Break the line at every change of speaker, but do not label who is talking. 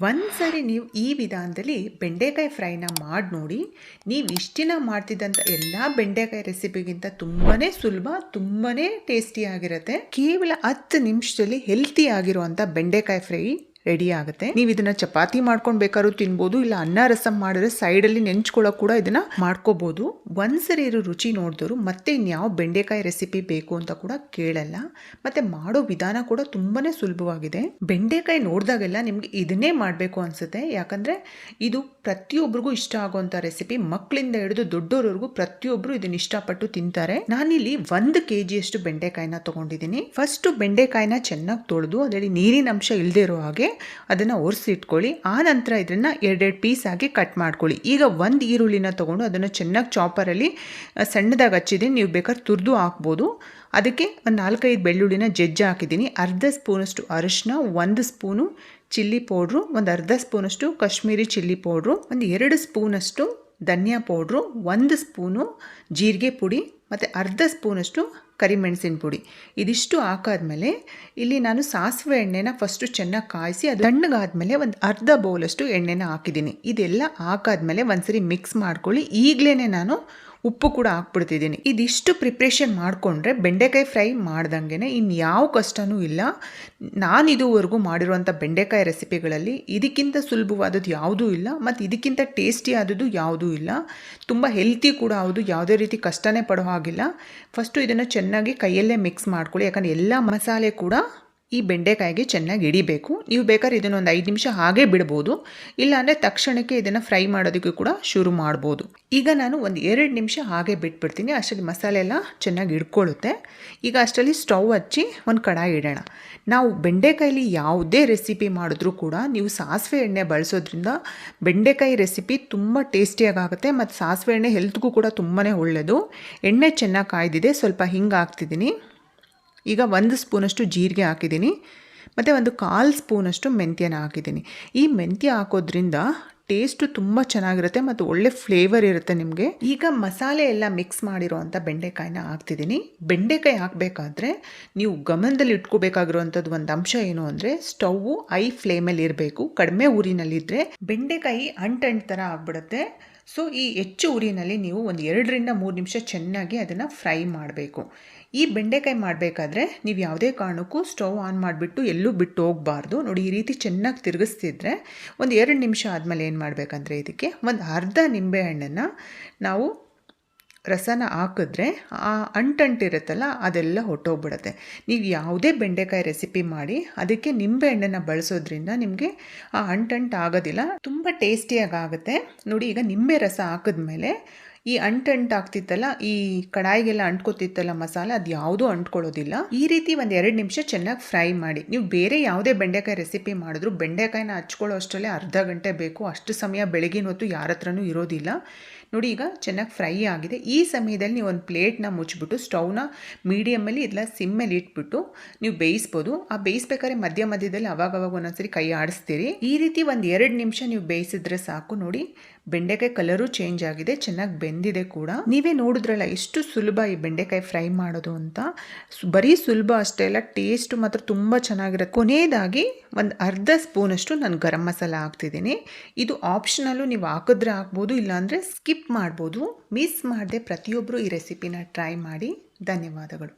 ಒಂದ್ಸರಿ ನೀವು ಈ ವಿಧಾನದಲ್ಲಿ ಬೆಂಡೆಕಾಯಿ ಫ್ರೈನ ಮಾಡಿ ನೋಡಿ. ನೀವು ಇಷ್ಟಿನ ಮಾಡ್ತಿದ್ದಂಥ ಎಲ್ಲ ಬೆಂಡೆಕಾಯಿ ರೆಸಿಪಿಗಿಂತ ತುಂಬಾ ಸುಲಭ ತುಂಬಾ ಟೇಸ್ಟಿಯಾಗಿರುತ್ತೆ ಕೇವಲ ಹತ್ತು ನಿಮಿಷದಲ್ಲಿ ಹೆಲ್ತಿ ಆಗಿರುವಂಥ ಬೆಂಡೆಕಾಯಿ ಫ್ರೈ ರೆಡಿ ಆಗುತ್ತೆ. ನೀವು ಇದನ್ನ ಚಪಾತಿ ಮಾಡ್ಕೊಂಡು ಬೇಕಾದ್ರೂ ತಿನ್ಬೋದು, ಇಲ್ಲ ಅನ್ನ ರಸಂ ಮಾಡಿದ್ರೆ ಸೈಡಲ್ಲಿ ನೆಂಚ್ಕೊಳ್ಳೋಕೆ ಕೂಡ ಇದನ್ನ ಮಾಡ್ಕೋಬಹುದು ಒಂದ್ಸರಿ ಇರೋ ರುಚಿ ನೋಡಿದವರು ಮತ್ತೆ ಇನ್ಯಾವ ಬೆಂಡೆಕಾಯಿ ರೆಸಿಪಿ ಬೇಕು ಅಂತ ಕೂಡ ಕೇಳಲ್ಲ. ಮತ್ತೆ ಮಾಡೋ ವಿಧಾನ ಕೂಡ ತುಂಬಾನೇ ಸುಲಭವಾಗಿದೆ. ಬೆಂಡೆಕಾಯಿ ನೋಡಿದಾಗೆಲ್ಲ ನಿಮ್ಗೆ ಇದನ್ನೇ ಮಾಡಬೇಕು ಅನ್ಸುತ್ತೆ. ಯಾಕಂದ್ರೆ ಇದು ಪ್ರತಿಯೊಬ್ಬರಿಗೂ ಇಷ್ಟ ಆಗುವಂತ ರೆಸಿಪಿ ಮಕ್ಕಳಿಂದ ಹಿಡಿದು ದೊಡ್ಡೋರವರೆಗೂ ಪ್ರತಿಯೊಬ್ಬರು ಇದನ್ನ ಇಷ್ಟಪಟ್ಟು ತಿಂತಾರೆ. ನಾನಿಲ್ಲಿ ಒಂದು ಕೆ ಜಿಯಷ್ಟು ಬೆಂಡೆಕಾಯಿನ ತಗೊಂಡಿದ್ದೀನಿ. ಫಸ್ಟ್ ಬೆಂಡೆಕಾಯಿನ ಚೆನ್ನಾಗಿ ತೊಳೆದು, ಅದರಲ್ಲಿ ನೀರಿನ ಅಂಶ ಇಲ್ಲದೆ ಇರೋ ಹಾಗೆ ಅದನ್ನು ಒರೆಸಿಟ್ಕೊಳ್ಳಿ. ಆ ನಂತರ ಇದನ್ನು ಎರಡೆರಡು ಪೀಸ್ ಆಗಿ ಕಟ್ ಮಾಡ್ಕೊಳ್ಳಿ. ಈಗ ಒಂದು ಈರುಳ್ಳಿನ ತೊಗೊಂಡು ಅದನ್ನು ಚೆನ್ನಾಗಿ ಚಾಪರಲ್ಲಿ ಸಣ್ಣದಾಗಿ ಹಚ್ಚಿದ್ದೀನಿ. ನೀವು ಬೇಕಾದ್ರೆ ತುರಿದು ಹಾಕ್ಬೋದು. ಅದಕ್ಕೆ ಒಂದು ನಾಲ್ಕೈದು ಬೆಳ್ಳುಳ್ಳಿನ ಜಜ್ಜಿ ಹಾಕಿದ್ದೀನಿ. ಅರ್ಧ ಸ್ಪೂನಷ್ಟು ಅರಿಶಿನ, ಒಂದು ಸ್ಪೂನು ಚಿಲ್ಲಿ ಪೌಡ್ರು, ಒಂದು ಅರ್ಧ ಸ್ಪೂನಷ್ಟು ಕಾಶ್ಮೀರಿ ಚಿಲ್ಲಿ ಪೌಡ್ರು, ಒಂದು ಎರಡು ಸ್ಪೂನಷ್ಟು ಧನಿಯಾ ಪೌಡ್ರು, ಒಂದು ಸ್ಪೂನು ಜೀರಿಗೆ ಪುಡಿ ಮತ್ತು ಅರ್ಧ ಸ್ಪೂನಷ್ಟು ಕರಿಮೆಣಸಿನ ಪುಡಿ. ಇದಿಷ್ಟು ಹಾಕಾದ್ಮೇಲೆ ಇಲ್ಲಿ ನಾನು ಸಾಸಿವೆ ಎಣ್ಣೆನ ಫಸ್ಟು ಚೆನ್ನಾಗಿ ಕಾಯಿಸಿ ಅದು ತಣ್ಣಗಾದ್ಮೇಲೆ ಒಂದು ಅರ್ಧ ಬೌಲಷ್ಟು ಎಣ್ಣೆನ ಹಾಕಿದ್ದೀನಿ. ಇದೆಲ್ಲ ಹಾಕಾದ್ಮೇಲೆ ಒಂದ್ಸರಿ ಮಿಕ್ಸ್ ಮಾಡ್ಕೊಳ್ಳಿ. ಈಗಲೇ ನಾನು ಉಪ್ಪು ಕೂಡ ಹಾಕ್ಬಿಡ್ತಿದ್ದೀನಿ. ಇದಿಷ್ಟು ಪ್ರಿಪ್ರೇಷನ್ ಮಾಡಿಕೊಂಡ್ರೆ ಬೆಂಡೆಕಾಯಿ ಫ್ರೈ ಮಾಡ್ದಂಗೆ ಇನ್ನು ಯಾವ ಕಷ್ಟನೂ ಇಲ್ಲ. ನಾನು ಇದುವರೆಗೂ ಮಾಡಿರುವಂಥ ಬೆಂಡೆಕಾಯಿ ರೆಸಿಪಿಗಳಲ್ಲಿ ಇದಕ್ಕಿಂತ ಸುಲಭವಾದದ್ದು ಯಾವುದೂ ಇಲ್ಲ, ಮತ್ತು ಇದಕ್ಕಿಂತ ಟೇಸ್ಟಿ ಆದದ್ದು ಯಾವುದೂ ಇಲ್ಲ. ತುಂಬ ಹೆಲ್ತಿ ಕೂಡ ಹೌದು, ಯಾವುದೇ ರೀತಿ ಕಷ್ಟನೇ ಪಡೋ ಹಾಗಿಲ್ಲ. ಫಸ್ಟು ಇದನ್ನು ಚೆನ್ನಾಗಿ ಕೈಯಲ್ಲೇ ಮಿಕ್ಸ್ ಮಾಡ್ಕೊಳ್ಳಿ, ಯಾಕಂದರೆ ಎಲ್ಲ ಮಸಾಲೆ ಕೂಡ ಈ ಬೆಂಡೆಕಾಯಿಗೆ ಚೆನ್ನಾಗಿ ಹಿಡಿಬೇಕು. ನೀವು ಬೇಕಾದ್ರೆ ಇದನ್ನು ಒಂದು ಐದು ನಿಮಿಷ ಹಾಗೆ ಬಿಡ್ಬೋದು. ಇಲ್ಲಾಂದರೆ ತಕ್ಷಣಕ್ಕೆ ಇದನ್ನು ಫ್ರೈ ಮಾಡೋದಕ್ಕೆ ಕೂಡ ಶುರು ಮಾಡ್ಬೋದು. ಈಗ ನಾನು ಒಂದು ಎರಡು ನಿಮಿಷ ಹಾಗೆ ಬಿಟ್ಬಿಡ್ತೀನಿ. ಅಷ್ಟರಲ್ಲಿ ಮಸಾಲೆ ಎಲ್ಲ ಚೆನ್ನಾಗಿ ಹಿಡ್ಕೊಳ್ಳುತ್ತೆ. ಈಗ ಅಷ್ಟರಲ್ಲಿ ಸ್ಟವ್ ಹಚ್ಚಿ ಒಂದು ಕಡಾಯಿ ಇಡೋಣ. ನಾವು ಬೆಂಡೆಕಾಯಲ್ಲಿ ಯಾವುದೇ ರೆಸಿಪಿ ಮಾಡಿದ್ರೂ ಕೂಡ ನೀವು ಸಾಸಿವೆ ಎಣ್ಣೆ ಬಳಸೋದ್ರಿಂದ ಬೆಂಡೆಕಾಯಿ ರೆಸಿಪಿ ತುಂಬ ಟೇಸ್ಟಿಯಾಗುತ್ತೆ ಮತ್ತು ಸಾಸಿವೆ ಎಣ್ಣೆ ಹೆಲ್ತ್ಗೂ ಕೂಡ ತುಂಬಾ ಒಳ್ಳೆಯದು ಎಣ್ಣೆ ಚೆನ್ನಾಗಿ ಕಾಯ್ದಿದೆ. ಸ್ವಲ್ಪ ಹಿಂಗೆ ಹಾಕ್ತಿದ್ದೀನಿ. ಈಗ ಒಂದು ಸ್ಪೂನಷ್ಟು ಜೀರಿಗೆ ಹಾಕಿದ್ದೀನಿ, ಮತ್ತು ಒಂದು ಕಾಲು ಸ್ಪೂನಷ್ಟು ಮೆಂತ್ಯನ ಹಾಕಿದ್ದೀನಿ. ಈ ಮೆಂತ್ಯ ಹಾಕೋದ್ರಿಂದ ಟೇಸ್ಟು ತುಂಬ ಚೆನ್ನಾಗಿರುತ್ತೆ ಮತ್ತು ಒಳ್ಳೆ ಫ್ಲೇವರ್ ಇರುತ್ತೆ ನಿಮಗೆ. ಈಗ ಮಸಾಲೆ ಎಲ್ಲ ಮಿಕ್ಸ್ ಮಾಡಿರೋ ಅಂಥ ಬೆಂಡೆಕಾಯಿನ ಹಾಕ್ತಿದ್ದೀನಿ. ಬೆಂಡೆಕಾಯಿ ಹಾಕಬೇಕಾದ್ರೆ ನೀವು ಗಮನದಲ್ಲಿ ಇಟ್ಕೋಬೇಕಾಗಿರುವಂಥದ್ದು ಒಂದು ಅಂಶ ಏನು ಅಂದರೆ ಸ್ಟವ್ವು ಐ ಫ್ಲೇಮಲ್ಲಿ ಇರಬೇಕು. ಕಡಿಮೆ ಊರಿನಲ್ಲಿದ್ದರೆ ಬೆಂಡೆಕಾಯಿ ಅಂಟಂಟು ಥರ ಆಗ್ಬಿಡುತ್ತೆ. ಸೊ, ಈ ಹೆಚ್ಚು ಉರಿನಲ್ಲಿ ನೀವು ಒಂದು ಎರಡರಿಂದ ಮೂರು ನಿಮಿಷ ಚೆನ್ನಾಗಿ ಅದನ್ನು ಫ್ರೈ ಮಾಡಬೇಕು. ಈ ಬೆಂಡೆಕಾಯಿ ಮಾಡಬೇಕಾದ್ರೆ ನೀವು ಯಾವುದೇ ಕಾರಣಕ್ಕೂ ಸ್ಟವ್ ಆನ್ ಮಾಡಿಬಿಟ್ಟು ಎಲ್ಲೂ ಬಿಟ್ಟು ಹೋಗಬಾರ್ದು. ನೋಡಿ, ಈ ರೀತಿ ಚೆನ್ನಾಗಿ ತಿರುಗಿಸ್ತಿದ್ರೆ ಒಂದು ಎರಡು ನಿಮಿಷ ಆದಮೇಲೆ ಏನು ಮಾಡಬೇಕಂದ್ರೆ ಇದಕ್ಕೆ ಒಂದು ಅರ್ಧ ನಿಂಬೆಹಣ್ಣನ್ನು ನಾವು ರಸನ ಹಾಕಿದ್ರೆ ಆ ಅಂಟಂಟಿರುತ್ತಲ್ಲ, ಅದೆಲ್ಲ ಹೊಟ್ಟೋಗ್ಬಿಡುತ್ತೆ. ನೀವು ಯಾವುದೇ ಬೆಂಡೆಕಾಯಿ ರೆಸಿಪಿ ಮಾಡಿ, ಅದಕ್ಕೆ ನಿಂಬೆ ಹಣ್ಣನ್ನು ಬಳಸೋದ್ರಿಂದ ನಿಮಗೆ ಆ ಅಂಟಂಟು ಆಗೋದಿಲ್ಲ. ತುಂಬ ಟೇಸ್ಟಿಯಾಗಿ ಆಗುತ್ತೆ ನೋಡಿ, ಈಗ ನಿಂಬೆ ರಸ ಹಾಕಿದ್ಮೇಲೆ ಈ ಅಂಟಂಟು ಆಗ್ತಿತ್ತಲ್ಲ, ಈ ಕಡಾಯಿಗೆಲ್ಲ ಅಂಟ್ಕೋತಿತ್ತಲ್ಲ ಮಸಾಲೆ, ಅದು ಯಾವುದೂ ಅಂಟ್ಕೊಳ್ಳೋದಿಲ್ಲ ಈ ರೀತಿ ಒಂದು ಎರಡು ನಿಮಿಷ ಚೆನ್ನಾಗಿ ಫ್ರೈ ಮಾಡಿ, ನೀವು ಬೇರೆ ಯಾವುದೇ ಬೆಂಡೆಕಾಯಿ ರೆಸಿಪಿ ಮಾಡಿದ್ರು ಬೆಂಡೆಕಾಯಿನ ಹಚ್ಕೊಳ್ಳೋ ಅಷ್ಟರಲ್ಲೇ ಅರ್ಧ ಗಂಟೆ ಬೇಕು, ಅಷ್ಟು ಸಮಯ ಬೆಳಗಿನ ಹೊತ್ತು ಯಾರ ಹತ್ರನೂ ಇರೋದಿಲ್ಲ. ನೋಡಿ ಈಗ ಚೆನ್ನಾಗಿ ಫ್ರೈ ಆಗಿದೆ. ಈ ಸಮಯದಲ್ಲಿ ನೀವು ಒಂದು ಪ್ಲೇಟ್ನ ಮುಚ್ಚಿಬಿಟ್ಟು ಸ್ಟೌವ್ನ ಮೀಡಿಯಮಲ್ಲಿ ಇಲ್ಲ ಸಿಮ್ಮಲ್ಲಿ ಇಟ್ಬಿಟ್ಟು ನೀವು ಬೇಯಿಸ್ಬೋದು. ಆ ಬೇಯಿಸ್ಬೇಕಾದ್ರೆ ಮಧ್ಯ ಮಧ್ಯದಲ್ಲಿ ಅವಾಗವಾಗ ಒಂದೊಂದ್ಸರಿ ಕೈ ಆಡಿಸ್ತೀರಿ. ಈ ರೀತಿ ಒಂದು ಎರಡು ನಿಮಿಷ ನೀವು ಬೇಯಿಸಿದ್ರೆ ಸಾಕು. ನೋಡಿ, ಬೆಂಡೆಕಾಯಿ ಕಲರು ಚೇಂಜ್ ಆಗಿದೆ, ಚೆನ್ನಾಗಿ ಬೆಂದಿದೆ ಕೂಡ. ನೀವೇ ನೋಡಿದ್ರಲ್ಲ, ಎಷ್ಟು ಸುಲಭ ಈ ಬೆಂಡೆಕಾಯಿ ಫ್ರೈ ಮಾಡೋದು ಅಂತ. ಬರೀ ಸುಲಭ ಅಷ್ಟೇ ಅಲ್ಲ, ಟೇಸ್ಟ್ ಮಾತ್ರ ತುಂಬ ಚೆನ್ನಾಗಿರುತ್ತೆ. ಕೊನೆಯದಾಗಿ ಒಂದು ಅರ್ಧ ಸ್ಪೂನಷ್ಟು ನಾನು ಗರಂ ಮಸಾಲ ಹಾಕ್ತಿದ್ದೀನಿ. ಇದು ಆಪ್ಷನಲ್ಲು ನೀವು ಹಾಕಿದ್ರೆ ಹಾಕ್ಬೋದು, ಇಲ್ಲಾಂದರೆ ಸ್ಕಿಪ್ ಮಾಡ್ಬೋದು. ಮಿಸ್ ಮಾಡದೆ ಪ್ರತಿಯೊಬ್ಬರು ಈ ರೆಸಿಪಿನ ಟ್ರೈ ಮಾಡಿ. ಧನ್ಯವಾದಗಳು.